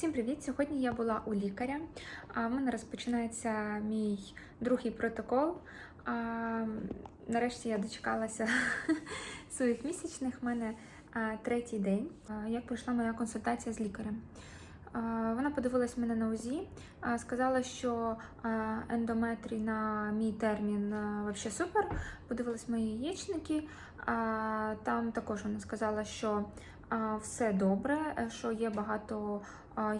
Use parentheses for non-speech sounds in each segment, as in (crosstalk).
Всім привіт! Сьогодні я була у лікаря. А в мене розпочинається мій другий протокол. Нарешті я дочекалася (laughs) своїх місячних. У мене третій день. Як пройшла моя консультація з лікарем? Вона подивилась мене на УЗІ, сказала, що ендометрій на мій термін взагалі супер. Подивилась мої яєчники. Там також вона сказала, що все добре, що є багато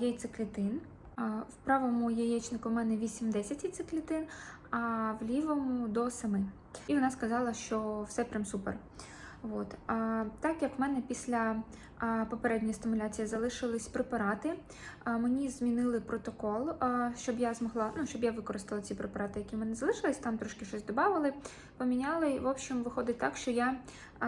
яйцеклітин. В правому яєчнику у мене 8-10 яйцеклітин, а в лівому до 7. І вона сказала, що все прям супер. От. А, так як в мене після а, попередньої стимуляції залишились препарати, а, мені змінили протокол, а, щоб я змогла, ну, щоб я використала ці препарати, які в мене залишились, там трошки щось додали, поміняли. В общем, виходить так, що я а,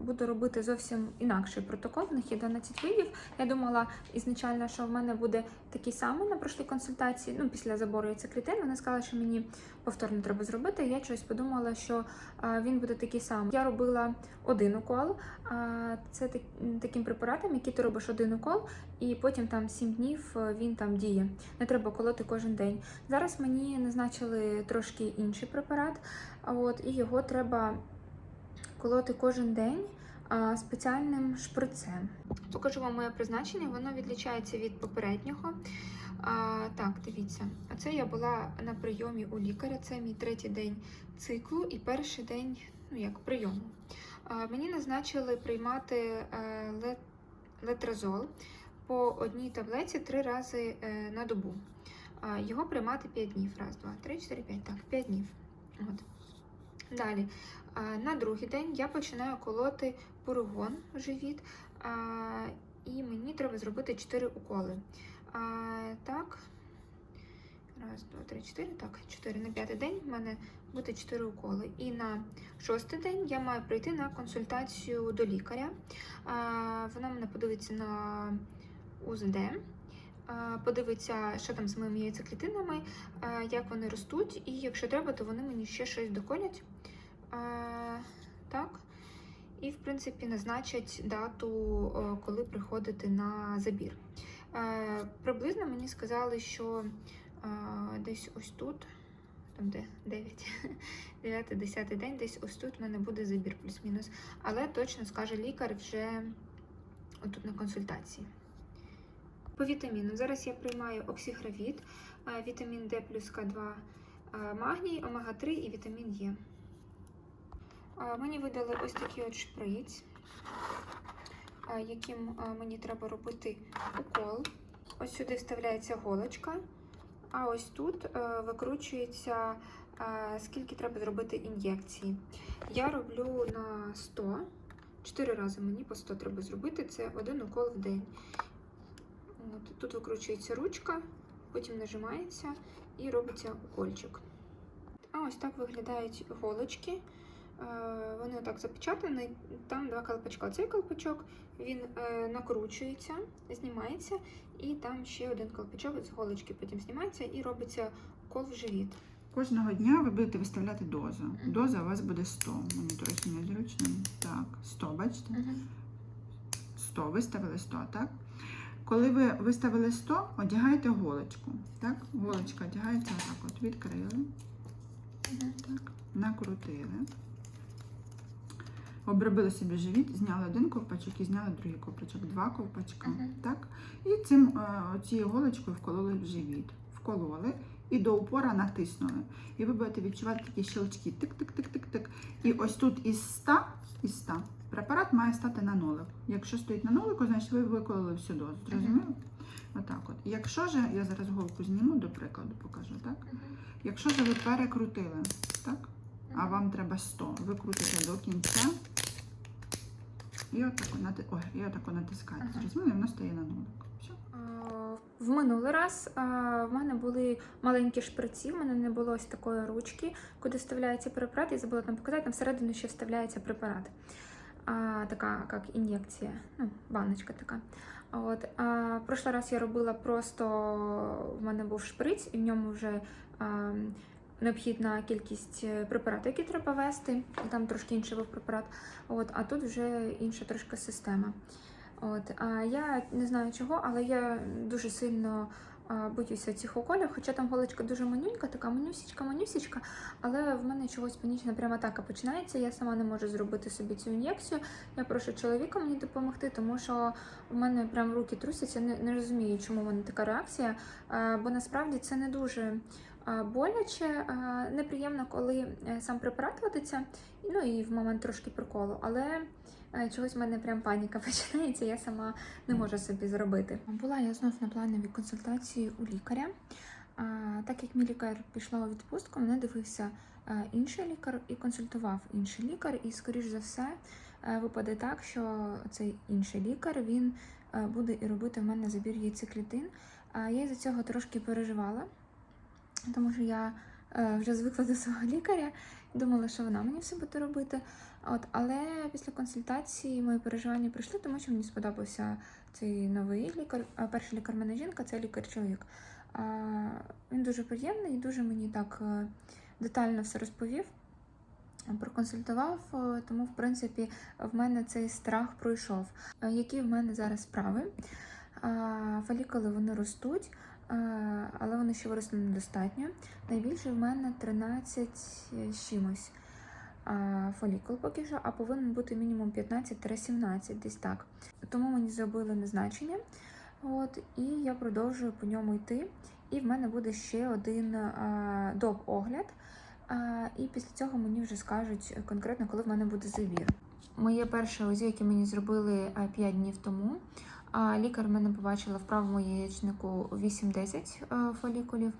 буду робити зовсім інакший протокол. В них є 12 видів. Я думала ізначально, що в мене буде такий самий на прошлій консультації. Ну, після забору яйцеклітин. Вона сказала, що мені повторно треба зробити. Я щось подумала, що а, він буде такий самий. Я робила один укол. А, це так, таким препаратом, який ти робиш один укол, і потім там 7 днів е, він там діє. Не треба колоти кожен день. Зараз мені назначили трошки інший препарат, от, і його треба колоти кожен день спеціальним шприцем. Покажу вам моє призначення, воно відлічається від попереднього. А, так, дивіться, а це я була на прийомі у лікаря. Це мій третій день циклу і перший день ну як прийому. А, мені назначили приймати е, лет, летразол по одній таблеці три рази е, на добу. А, його приймати 5 днів. Раз, два, три, чотири, п'ять. Так, 5 днів. От. Далі, на другий день я починаю колоти пургон в живіт, і мені треба зробити 4 уколи. Так, раз, два, три, чотири. Так, 4 на п'ятий день в мене буде 4 уколи. І на шостий день я маю прийти на консультацію до лікаря. Вона мене подивиться на УЗД. Подивиться, що там з моїми яйцеклітинами, як вони ростуть, і якщо треба, то вони мені ще щось доколять. Так. І, в принципі, назначать дату, коли приходити на забір. Е, приблизно мені сказали, що е, десь ось тут, там де 9, 9, 10 день, десь ось тут в мене буде забір плюс-мінус. Але точно скаже лікар вже отут на консультації. По вітаміну. Зараз я приймаю оксігравіт, е, вітамін Д плюс К2, е, магній, омега-3 і вітамін Е. Мені видали ось такий от шприц, яким мені треба робити укол. Ось сюди вставляється голочка, а ось тут е, викручується, скільки треба зробити ін'єкції. Я роблю на 100, 4 рази мені по 100 треба зробити, це один укол в день. От, тут викручується ручка, потім нажимається і робиться укольчик. А ось так виглядають голочки. Е, Вони так запечатані, там два колпачка. Цей колпачок він е, накручується, знімається, і там ще один колпачок з голочки потім знімається і робиться укол в живіт. Кожного дня ви будете виставляти дозу. Доза у вас буде 100. Мені трохи незручно. Так, 100, бачите? 100, виставили 100, так? Коли ви виставили 100, одягаєте голочку. Так? Голочка одягається отак от. Відкрили, так, накрутили. Обробили собі живіт, зняли один ковпачок і зняли другий ковпачок, два ковпачка. Мгм. Так? І цим, е, цією голочкою вкололи в живіт. Вкололи і до упора натиснули. І ви будете відчувати такі щелчки. Тик-тик-тик-тик-тик. І ось тут із 100, із 100 препарат має стати на нолик. Якщо стоїть на нолику, значить ви викололи всю дозу. Зрозуміли? Отак от. Якщо ж, я зараз голку зніму, до прикладу покажу, так? Якщо ж ви перекрутили, так? А вам треба 100, ви крутите до кінця. І отако, нати... Ой, і отако натискаєте. Ага. Зрозуміли? Воно стає на нолик. Все. В минулий раз а, в мене були маленькі шприці, в мене не було ось такої ручки, куди вставляється препарат. Я забула там показати, там всередину ще вставляється препарат. А, така як ін'єкція, ну, баночка така. От, а, прошлий раз я робила просто в мене був шприц, і в ньому вже а, необхідна кількість препаратів, препарату, які треба вести. Там трошки інший був препарат. От, а тут вже інша трошки система. От, а я не знаю чого, але я дуже сильно боюся цих уколів, хоча там голочка дуже манюнька, така манюсічка, манюсічка, але в мене чогось панічна прямо атака починається. Я сама не можу зробити собі цю ін'єкцію. Я прошу чоловіка мені допомогти, тому що в мене прям руки трусяться. Не, не розумію, чому в мене така реакція. Бо насправді це не дуже боляче, неприємно, коли е, сам препарат водиться, ну і в момент трошки приколу, але. Чогось в мене прям паніка (laughs) починається, я сама не можу собі зробити. Була я знов на плановій консультації у лікаря. А, так як мій лікар пішла у відпустку, мене дивився е, інший лікар і консультував інший лікар. І, скоріш за все, е, випаде так, що цей інший лікар він е, буде і робити в мене забір яйцеклітин. А я із-за цього трошки переживала, тому що я вже звикла до свого лікаря і думала, що вона мені все буде робити. От, але після консультації мої переживання пройшли, тому що мені сподобався цей новий лікар. Перший лікар мене жінка, це лікар-чоловік. Він дуже приємний і дуже мені так е, детально все розповів, проконсультував, е, тому, в принципі, в мене цей страх пройшов. Е, Які в мене зараз справи? Фолікули вони ростуть, але вони ще виросли недостатньо. Найбільше в мене 13 з чимось фолікул поки що, а повинен бути мінімум 15-17, десь так. Тому мені зробили назначення. От, і я продовжую по ньому йти. І в мене буде ще один доп-огляд. І після цього мені вже скажуть конкретно, коли в мене буде забір. Моє перше УЗІ, яке мені зробили 5 днів тому. Лікар мене побачила в правому яєчнику 8-10 е, фолікулів,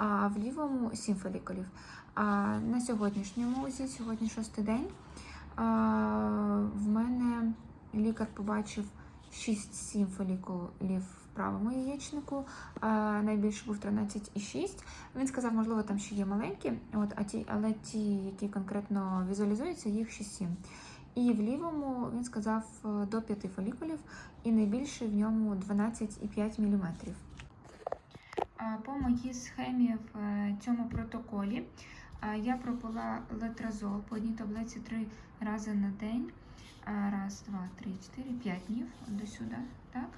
а в лівому 7 фолікулів. А на сьогоднішньому УЗІ, сьогодні шостий день, а, в мене лікар побачив 6-7 фолікулів в правому яєчнику, а найбільше був 13,6. Він сказав, можливо, там ще є маленькі, от, а ті, але ті, які конкретно візуалізуються, їх 6-7. І в лівому він сказав е, до 5 фолікулів, і найбільше в ньому 12,5 мм. По моїй схемі в е, цьому протоколі я пропила летразол по одній таблиці три рази на день. Раз, два, три, чотири, п'ять днів до сюди. Так?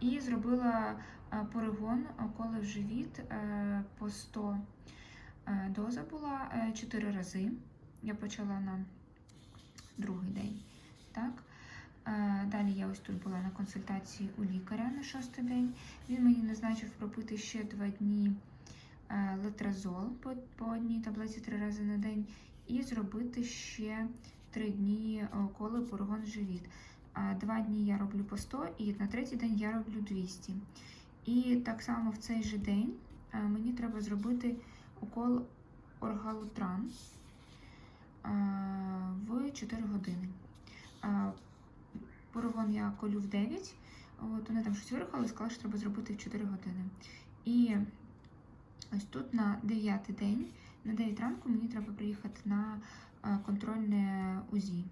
І зробила а, полігон в живіт е, по 100 е, доза була 4 рази. Я почала на другий день. Так? Е, Далі я ось тут була на консультації у лікаря на шостий день. Він мені назначив пропити ще два дні е, летразол по, одній таблиці три рази на день і зробити ще три дні коли порогон живіт. Е, Два дні я роблю по 100 і на третій день я роблю 200. І так само в цей же день е, мені треба зробити укол оргалутран е, в 4 години. Порогон я колю в 9. От вони там щось вирахали, сказали, що треба зробити в 4 години. І ось тут на 9 день, на 9 ранку мені треба приїхати на е, контрольне УЗІ.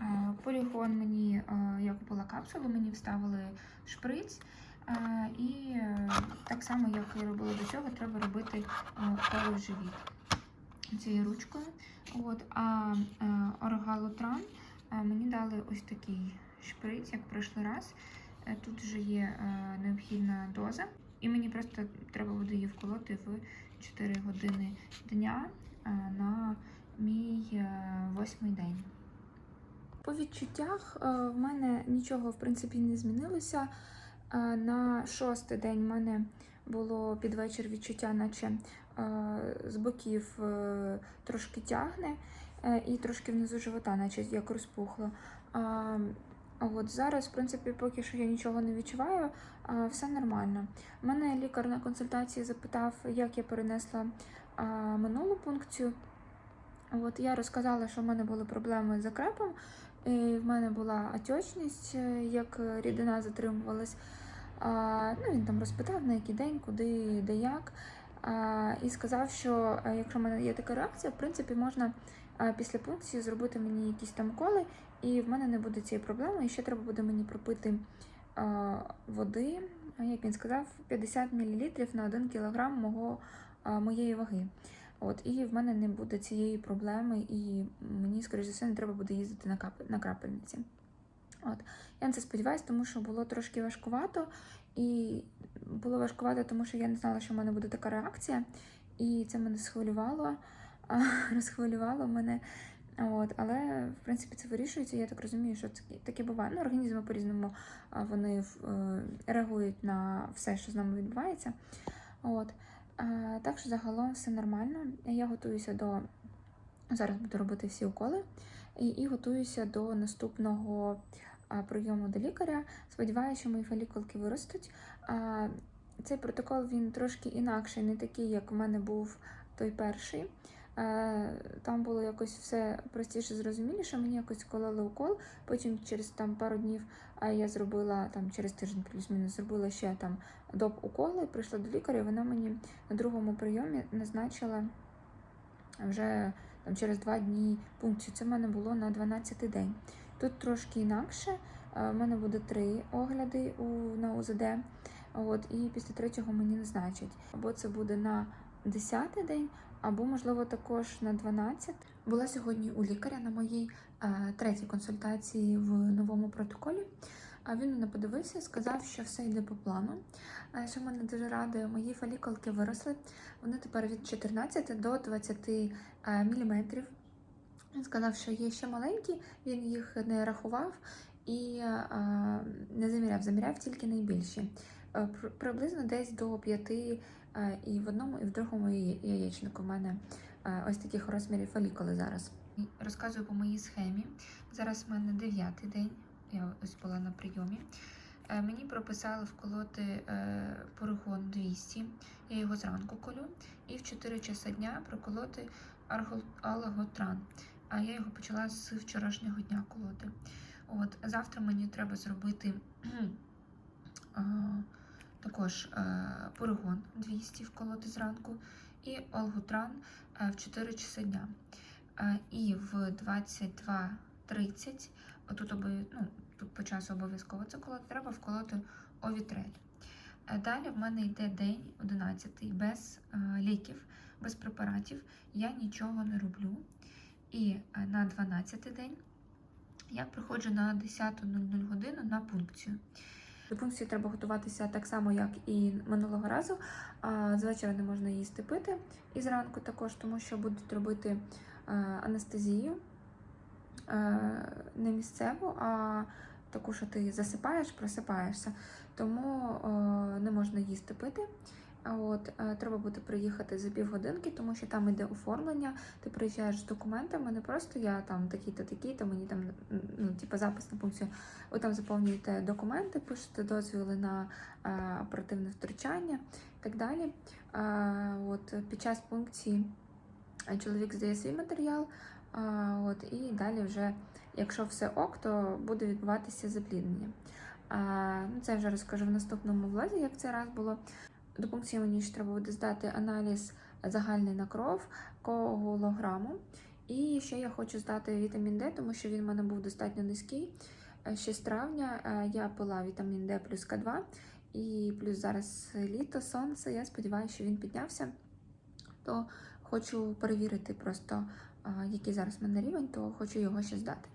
Е, Полігон мені, е, я купила капсулу, мені вставили шприц. І так само, як і робила до цього, треба робити коло живіт цією ручкою. От, а оргалотран мені дали ось такий шприц, як пройшлий раз. Е, Тут вже є е, необхідна доза, і мені просто треба буде її вколоти в 4 години дня е, на мій восьмий день. По відчуттях в мене нічого в принципі не змінилося. На шостий день в мене було під вечір відчуття, наче з боків трошки тягне, і трошки внизу живота, наче як розпухло. А от зараз, в принципі, поки що я нічого не відчуваю, а, все нормально. Мене лікар на консультації запитав, як я перенесла а, минулу пункцію. От я розказала, що в мене були проблеми з закрепом, і в мене була отечність, е, як рідина затримувалась. А, ну, він там розпитав, на який день, куди, де як. А, і сказав, що е, якщо в мене є така реакція, в принципі, можна е, після пункції зробити мені якісь там коли, і в мене не буде цієї проблеми. І ще треба буде мені пропити води, як він сказав, 50 мл на 1 кг мого, моєї ваги. От, і в мене не буде цієї проблеми, і мені, скоріш за все, не треба буде їздити на, кап... на крапельниці. От. Я на це сподіваюся, тому що було трошки важкувато. І було важкувато, тому що я не знала, що в мене буде така реакція. І це мене схвилювало, (laughs) розхвилювало мене. От, але в принципі це вирішується. Я так розумію, що це таке буває. Ну, організми по-різному вони е, реагують на все, що з нами відбувається. От. Так що загалом все нормально. Я готуюся до зараз буду робити всі уколи і, і готуюся до наступного прийому до лікаря. Сподіваюся, що мої фолікулки виростуть. Цей протокол він трошки інакший, не такий, як в мене був той перший. Е, Там було якось все простіше, зрозуміліше. Мені якось кололи укол. Потім через там пару днів я зробила там через тиждень плюс-мінус зробила ще там доп уколи. Прийшла до лікаря. і Вона мені на другому прийомі назначила вже там через два дні пункцію. Це в мене було на 12 день. Тут трошки інакше. Е, В мене буде три огляди у, на УЗД. От, і після третього мені назначать. Або це буде на 10-й день, або, можливо, також на 12. Була сьогодні у лікаря на моїй е, третій консультації в новому протоколі. А він мене подивився, сказав, що все йде по плану. Е, Що мене дуже радує, мої фолікулки виросли. Вони тепер від 14 до 20 мм. Він сказав, що є ще маленькі, він їх не рахував і е, не заміряв, заміряв тільки найбільші. Е, пр- Приблизно десь до 5 е, і в одному, і в другому яє- яєчнику в мене е, ось таких розмірів фолікули зараз. Розказую по моїй схемі. Зараз в мене дев'ятий день, я ось була на прийомі. Мені прописали вколоти поригон 200, я його зранку колю, і в 4 часа дня проколоти алготран. А я його почала з вчорашнього дня колоти. От, завтра мені треба зробити (clears throat) також е, поригон 200 вколоти зранку і алготран е, в 4 часа дня. Е, І в 22.30, отут обов'я- ну, тут по часу обов'язково це колоти, треба вколоти овітрель. Далі в мене йде день 11 без ліків, без препаратів. Я нічого не роблю. І на 12 день я приходжу на 10.00 годину на пункцію. До пункції треба готуватися так само, як і минулого разу. З вечора не можна їсти пити. І зранку також, тому що будуть робити е, анестезію е, не місцеву, а таку, що ти засипаєш, просипаєшся. Тому е, не можна їсти пити. От, е, треба буде приїхати за півгодинки, тому що там іде оформлення. Ти приїжджаєш з документами, не просто я там такий-то, такий-то, мені там ну, типу, запис на пункцію. Ви там заповнюєте документи, пишете дозвіли на е, оперативне втручання і так далі. Е, от, під час пункції е, чоловік здає свій матеріал, е, от, і далі вже, якщо все ок, то буде відбуватися запліднення. Е, ну, це я вже розкажу в наступному влозі, як це раз було. До пункції мені ще треба буде здати аналіз загальний на кров коагулограму. І ще я хочу здати вітамін Д, тому що він в мене був достатньо низький. Е, Ще з травня е, я пила вітамін Д плюс К2, і плюс зараз літо, сонце. Я сподіваюся, що він піднявся. То хочу перевірити просто, е, який зараз в мене рівень, то хочу його ще здати.